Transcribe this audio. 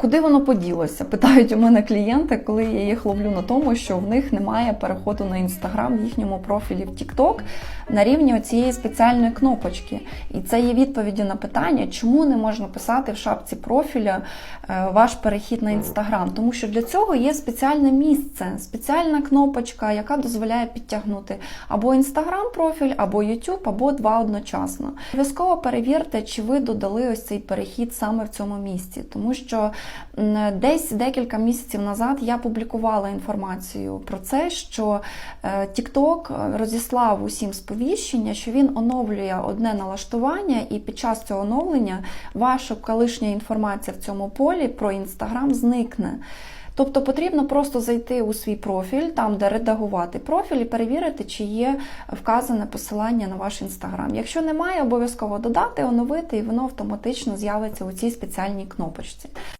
Куди воно поділося? Питають у мене клієнти, коли я їх ловлю на тому, що в них немає переходу на інстаграм в їхньому профілі в TikTok на рівні цієї спеціальної кнопочки. І це є відповіді на питання, чому не можна писати в шапці профіля е, ваш перехід на інстаграм. Тому що для цього є спеціальне місце, спеціальна кнопочка, яка дозволяє підтягнути або інстаграм профіль, або YouTube, або два одночасно. Обов'язково перевірте, чи ви додали ось цей перехід саме в цьому місці, тому що десь декілька місяців назад я публікувала інформацію про це, що е, TikTok розіслав усім сповіщення, що він оновлює одне налаштування, і під час цього оновлення ваша колишня інформація в цьому полі про інстаграм зникне. Тобто потрібно просто зайти у свій профіль, там де редагувати профіль, і перевірити, чи є вказане посилання на ваш інстаграм. Якщо немає, обов'язково додати, оновити, і воно автоматично з'явиться у цій спеціальній кнопочці.